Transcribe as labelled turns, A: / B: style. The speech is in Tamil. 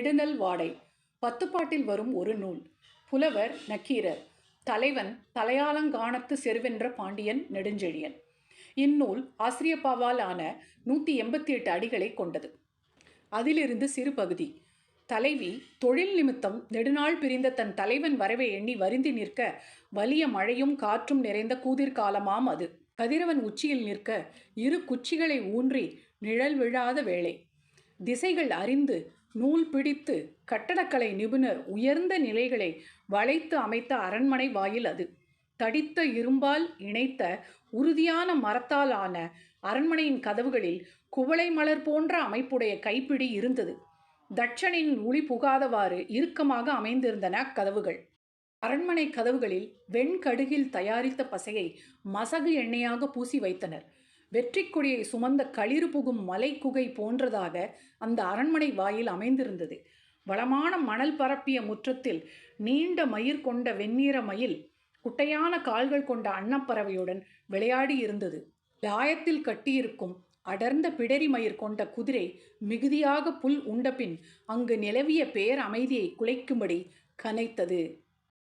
A: நெடுநல் வாடை. பத்துப்பாட்டில் வரும் ஒரு நூல். புலவர் நக்கீரர். தலைவன் தலையாலங்கானத்து செருவென்ற பாண்டியன் நெடுஞ்செழியன். இந்நூல் ஆசிரியப்பாவால் ஆன நூற்றி எண்பத்தி எட்டு அடிகளை கொண்டது. அதிலிருந்து சிறு பகுதி. தலைவி தொழில் நிமித்தம் நெடுநாள் பிரிந்த தன் தலைவன் வரவை எண்ணி வருந்தி நிற்க வலிய மழையும் காற்றும் நிறைந்த கூதிர்காலமாம் அது. கதிரவன் உச்சியில் நிற்க இரு குச்சிகளை ஊன்றி நிழல் விழாத வேளை. திசைகள் அறிந்து நூல் பிடித்து கட்டடக்கலை நிபுணர் உயர்ந்த நிலைகளை வளைத்து அமைத்த அரண்மனை வாயில் அது. தடித்த இரும்பால் இணைத்த உறுதியான மரத்தால் ஆன அரண்மனையின் கதவுகளில் குவளை மலர் போன்ற அமைப்புடைய கைப்பிடி இருந்தது. தட்சனின் ஒளி புகாதவாறு இறுக்கமாக அமைந்திருந்தன கதவுகள் அரண்மனை கதவுகளில் வெண்கடுகில் தயாரித்த பசையை மசகு எண்ணெயாக பூசி வைத்தனர். வெற்றி கொடியை சுமந்த களிறு புகும் மலை குகை போன்றதாக அந்த அரண்மனை வாயில் அமைந்திருந்தது. வளமான மணல் பரப்பிய முற்றத்தில் நீண்ட மயிர் கொண்ட வெண்ணிற மயில் குட்டையான கால்கள் கொண்ட அன்னப்பறவையுடன் விளையாடி இருந்தது. லாயத்தில் கட்டியிருக்கும் அடர்ந்த பிடரி மயிர் கொண்ட குதிரை மிகுதியாக புல் உண்டபின் அங்கு நிலவிய பேர் அமைதியை குலைக்கும்படி கனைத்தது.